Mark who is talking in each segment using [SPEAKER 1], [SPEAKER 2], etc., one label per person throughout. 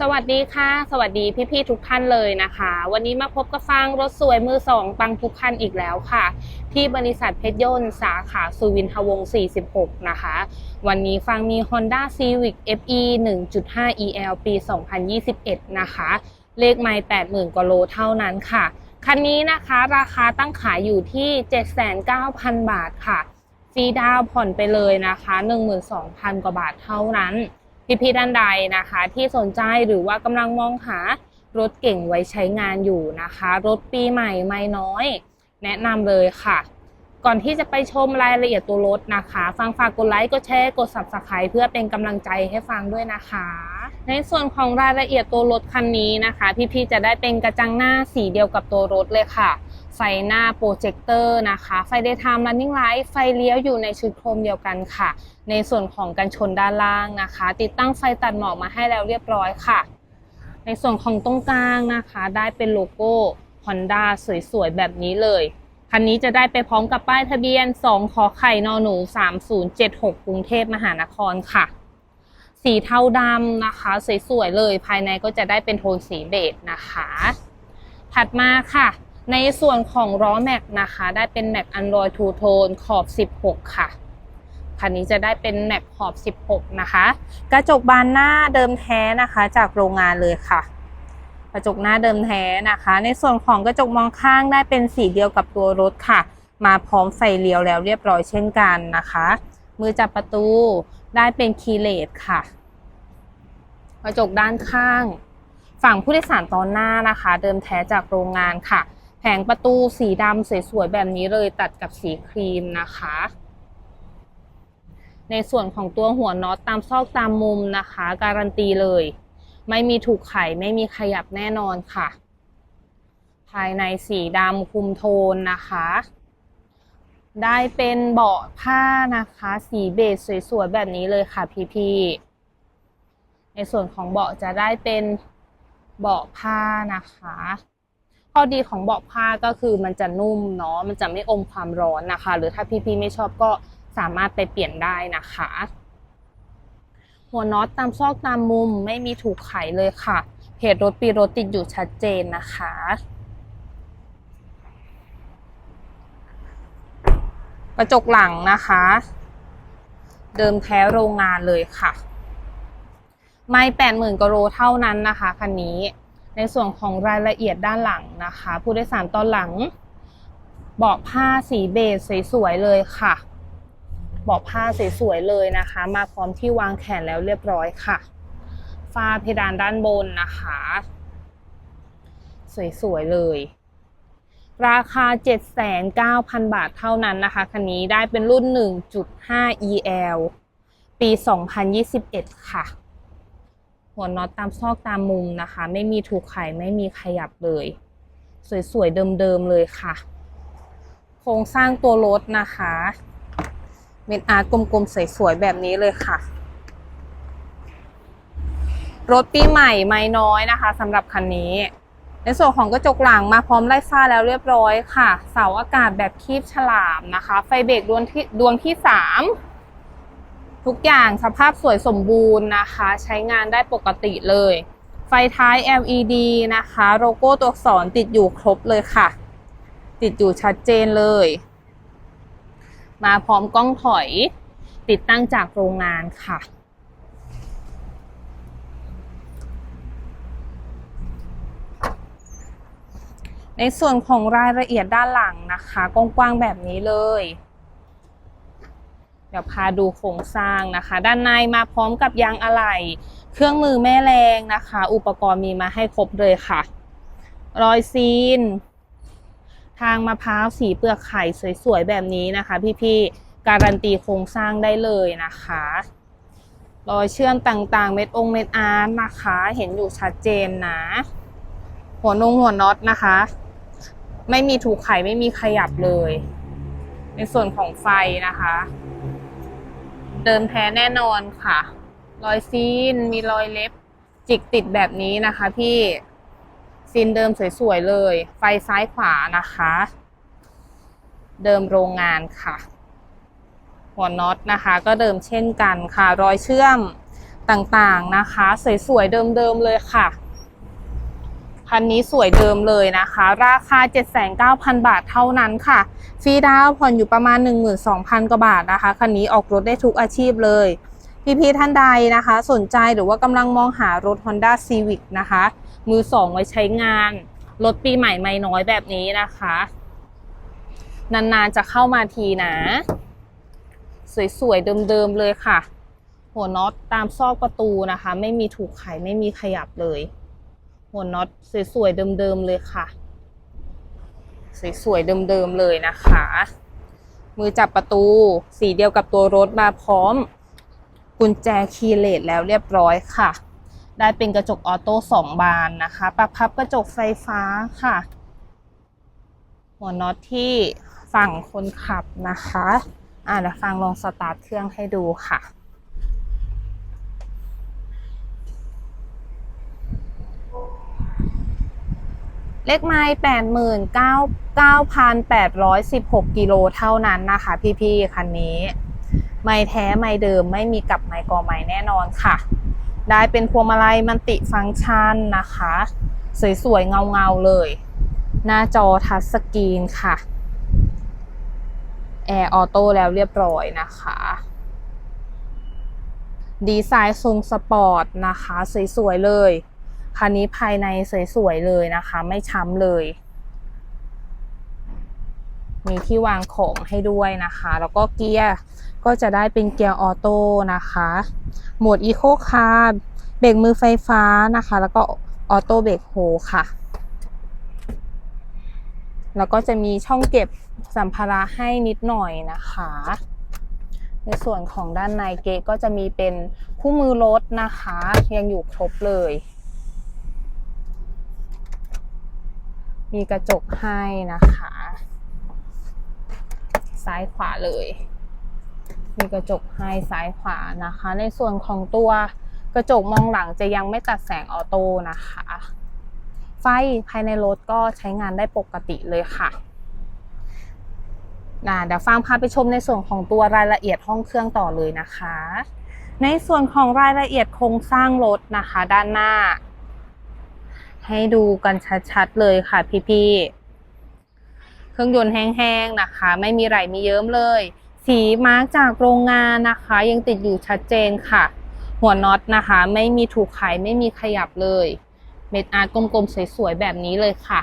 [SPEAKER 1] สวัสดีค่ะ สวัสดีพี่ๆทุกท่านเลยนะคะ วันนี้มาพบกับฟังรถสวยมือสองปังทุกคันอีกแล้วค่ะ ที่บริษัทเพชรยนต์ สาขาสุวินทวงศ์46 นะคะ วันนี้ฟังมี Honda Civic FE 1.5 EL ปี 2021 นะคะ เลขไม่80,000 กว่าโลเท่านั้นค่ะ คันนี้นะคะราคาตั้งขายอยู่ที่ 79,000 บาทค่ะ ฟรีดาวผ่อนไปเลยนะคะ 12,000 กว่าบาทเท่านั้น พี่ๆท่านใดนะคะ ที่สนใจหรือว่ากำลังมองหารถเก่งไว้ใช้งานอยู่นะคะ รถปีใหม่ไม่น้อย แนะนำเลยค่ะ ก่อนที่จะไปชมรายละเอียดตัวรถนะคะ ฟังฝากกดไลค์กดแชร์กด subscribe เพื่อเป็นกำลังใจให้ฟังด้วยนะคะ ในส่วนของรายละเอียดตัวรถคันนี้นะคะ พี่ๆจะได้เป็นกระจังหน้าสีเดียวกับตัวรถเลยค่ะ ไฟหน้าโปรเจคเตอร์นะคะ ไฟ daytime running light ไฟเลี้ยวอยู่ในชุดโครมเดียวกันค่ะ ในส่วนของกันชนด้านล่างนะคะ ติดตั้งไฟตัดหมอกมาให้แล้วเรียบร้อยค่ะ ในส่วนของตรงกลางนะคะ ได้เป็นโลโก้ Honda สวยๆ แบบนี้เลยคันนี้จะได้ไปพร้อมกับป้ายทะเบียน 2 ขอไข่นอหนู 3076 กรุงเทพมหานครค่ะ สีเทาดำนะคะ สวยๆเลย ภายในก็จะได้เป็นโทนสีเบจนะคะ ถัดมาค่ะ ในส่วนของล้อแม็กนะคะ ได้เป็นแม็ก Android Two Tone ขอบ 16 ค่ะคันนี้จะได้เป็นแม็กขอบ 16 นะคะ กระจกบานหน้าเดิมแท้นะคะจากโรงงานเลยค่ะ กระจกหน้าเดิมแท้นะคะ ในส่วนของกระจกมองข้างได้เป็นสีเดียวกับตัวรถค่ะ มาพร้อมไฟเลี้ยวแล้วเรียบร้อยเช่นกันนะคะ มือจับประตูได้เป็นคีเลสค่ะ กระจกด้านข้าง ฝั่งผู้โดยสารตอนหน้านะคะ เดิมแท้จากโรงงานค่ะ แผงประตูสีดำสวยๆแบบนี้เลยตัดกับสีครีมนะคะ ในส่วนของตัวหัวน็อตตามซอกตามมุมนะคะ การันตีเลย ไม่มีถูกไขไม่มีขยับแน่นอนค่ะ ภายในสีดำคุมโทนนะคะ ได้เป็นเบาะผ้านะคะ สีเบจสวยๆแบบนี้เลยค่ะพี่ๆในส่วนของเบาะจะได้เป็นเบาะผ้านะคะ ข้อดีของเบาะผ้าก็คือมันจะนุ่มเนาะมันจะไม่อมความร้อนนะคะ หรือถ้าพี่ๆไม่ชอบก็สามารถไปเปลี่ยนได้นะคะ หัวน็อตตามซอกตามมุมไม่มีถูกไขเลยค่ะเพจรถปีรถติดอยู่ชัดเจนนะคะ กระจกหลังนะคะ เดิมแท้โรงงานเลยค่ะ ไม่แปดหมื่นกโลเท่านั้นนะคะคันนี้ ในส่วนของรายละเอียดด้านหลังนะคะ ผู้โดยสารตอนหลังเบาะผ้าสีเบจสวยๆเลยค่ะเบาะผ้าสวยๆเลยนะคะ มาพร้อมที่วางแขนแล้วเรียบร้อยค่ะฝ้าเพดานด้านบนนะคะ สวยๆเลย ราคา 79,000 บาทเท่านั้นนะคะคันนี้ได้เป็นรุ่น 1.5 EL ปี 2021 ค่ะ หัวน็อตตามซอกตามมุมนะคะ ไม่มีถูกไขไม่มีขยับเลย สวยๆเดิมๆเลยค่ะ โครงสร้างตัวรถนะคะเม็ดอาร์ตกลมๆสวยๆแบบนี้เลยค่ะ รถปีใหม่ไม่น้อยนะคะสำหรับคันนี้ในส่วนของกระจกหลังมาพร้อมไล่ฟ้าแล้วเรียบร้อยค่ะ เสาอากาศแบบคีบฉลามนะคะ ไฟเบรกดวงที่ดวงที่สาม ทุกอย่างสภาพสวยสมบูรณ์นะคะ ใช้งานได้ปกติเลย ไฟท้าย LED นะคะ โลโก้ตัวอักษรติดอยู่ครบเลยค่ะ ติดอยู่ชัดเจนเลย มาพร้อมกล้องถอยติดตั้งจากโรงงานค่ะ ในส่วนของรายละเอียดด้านหลังนะคะ กว้างๆแบบนี้เลย เดี๋ยวพาดูโครงสร้างนะคะ ด้านในมาพร้อมกับยางอะไหล่เครื่องมือแม่แรงนะคะ อุปกรณ์มีมาให้ครบเลยค่ะ รอยซีน ทางมะพร้าวสีเปลือกไข่สวยๆแบบนี้นะคะ พี่ๆการันตีโครงสร้างได้เลยนะคะ รอยเชื่อมต่างๆ เม็ดองเม็ดอาร์ตนะคะ เห็นอยู่ชัดเจนนะ หัวนงหัวน็อตนะคะ ไม่มีถูกไข่ไม่มีขยับเลย ในส่วนของไฟนะคะ เดิมแท้แน่นอนค่ะ รอยซีนมีรอยเล็บจิกติดแบบนี้นะคะพี่ซีนเดิมสวยๆเลย ไฟซ้ายขวานะคะ เดิมโรงงานค่ะ หัวน็อตนะคะ ก็เดิมเช่นกันค่ะ รอยเชื่อมต่างๆนะคะ สวยๆเดิมๆเลยค่ะ คันนี้สวยเดิมเลยนะคะ ราคา 79,000 บาทเท่านั้นค่ะ ฟรีดาวผ่อนอยู่ประมาณ 12,000 กว่าบาทนะคะ คันนี้ออกรถได้ทุกอาชีพเลยพี่ๆท่านใดนะคะ สนใจหรือว่ากำลังมองหารถ Honda Civic นะคะ มือสองไว้ใช้งาน รถปีใหม่ไม่น้อยแบบนี้นะคะ นานๆจะเข้ามาทีนะ สวยๆ เดิมๆเลยค่ะ หัวน็อตตามซอกประตูนะคะ ไม่มีถูกไขไม่มีขยับเลย หัวน็อตสวยๆเดิมๆเลยค่ะ สวยๆเดิมๆเลยนะคะ มือจับประตูสีเดียวกับตัวรถมาพร้อม กุญแจคีย์เลสแล้วเรียบร้อยค่ะ ได้เป็นกระจกออโต้สองบานนะคะปรับพับกระจกไฟฟ้าค่ะ หัวน็อตที่ฝั่งคนขับนะคะ อ่าเดี๋ยวฟังลองสตาร์ทเครื่องให้ดูค่ะ เลขไม้แปดหมื่นเก้าเก้าพันแปดร้อยสิบหกกิโลเท่านั้นนะคะ พี่ๆคันนี้ ไม่แท้ไม่เดิมไม่มีกลับไม้กอไม้แน่นอนค่ะ ได้เป็นพวงมาลัยมันติฟังก์ชันนะคะ สวยๆเงาๆเลย หน้าจอทัชสกรีนค่ะแอร์ออโต้แล้วเรียบร้อยนะคะ ดีไซน์ทรงสปอร์ตนะคะ สวยๆเลย คันนี้ภายในสวยๆเลยนะคะ ไม่ช้ำเลย มีที่วางของให้ด้วยนะคะ แล้วก็เกียร์ก็จะได้เป็นเกียร์ออโต้นะคะ โหมดอีโคคาร์เบรกมือไฟฟ้านะคะ แล้วก็ออโต้เบรกโฮค่ะ แล้วก็จะมีช่องเก็บสัมภาระให้นิดหน่อยนะคะ ในส่วนของด้านในเกก็จะมีเป็นคู่มือรถนะคะ ยังอยู่ครบเลย มีกระจกให้นะคะ ซ้ายขวาเลย มีกระจกให้ซ้ายขวานะคะ ในส่วนของตัวกระจกมองหลังจะยังไม่ตัดแสงออโต้นะคะ ไฟภายในรถก็ใช้งานได้ปกติเลยค่ะนะเดี๋ยวฟังพาไปชมในส่วนของตัวรายละเอียดห้องเครื่องต่อเลยนะคะ ในส่วนของรายละเอียดโครงสร้างรถนะคะ ด้านหน้า ให้ดูกันชัดๆเลยค่ะพี่ๆ เครื่องยนต์แห้งๆนะคะ ไม่มีไหลมีเยิ้มเลย สีมาร์กจากโรงงานนะคะ ยังติดอยู่ชัดเจนค่ะ หัวน็อตนะคะ ไม่มีถูกไขไม่มีขยับเลย เม็ดอาร์ตกลมๆ สวยๆ แบบนี้เลยค่ะ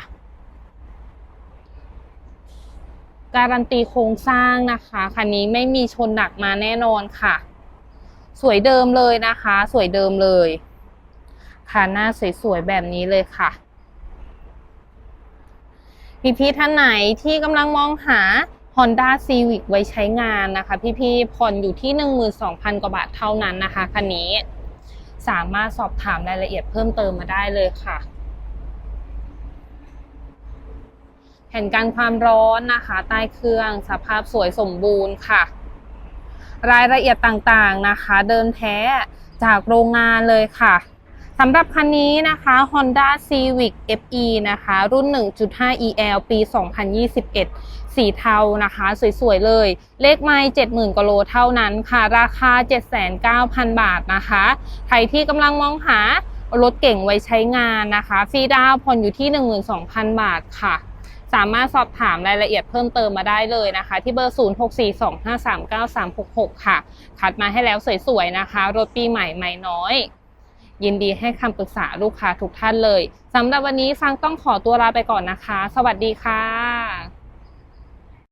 [SPEAKER 1] การันตีโครงสร้างนะคะคันนี้ไม่มีชนหนักมาแน่นอนค่ะ สวยเดิมเลยนะคะ สวยเดิมเลย ค่ะหน้าสวยๆแบบนี้เลยค่ะพี่ๆท่านไหนที่กำลังมองหา Honda Civic ไว้ใช้งานนะคะ พี่ๆผ่อนอยู่ที่ 12,000 กว่าบาทเท่านั้นนะคะคันนี้ สามารถสอบถามรายละเอียดเพิ่มเติมมาได้เลยค่ะ แผ่นกันความร้อนนะคะ ใต้เครื่องสภาพสวยสมบูรณ์ค่ะ รายละเอียดต่างๆนะคะ เดินแท้จากโรงงานเลยค่ะ สำหรับคันนี้นะคะ Honda Civic FE นะคะ รุ่น 1.5 EL ปี 2021 สีเทานะคะ สวยๆ เลย เลขไม่70,000กโลเท่านั้นค่ะ ราคา 79,000 บาทนะคะ ใครที่กำลังมองหารถเก่งไว้ใช้งานนะคะ ฟรีดาวผ่อนอยู่ที่ 12,000 บาทค่ะ สามารถสอบถามรายละเอียดเพิ่มเติมมาได้เลยนะคะ ที่เบอร์ 0642539366 ค่ะ คัดมาให้แล้วสวยๆนะคะ รถปีใหม่ใหม่น้อย ยินดีให้คำปรึกษาลูกค้าทุกท่านเลยสำหรับวันนี้ฟังต้องขอตัวลาไปก่อนนะคะ สวัสดีค่ะ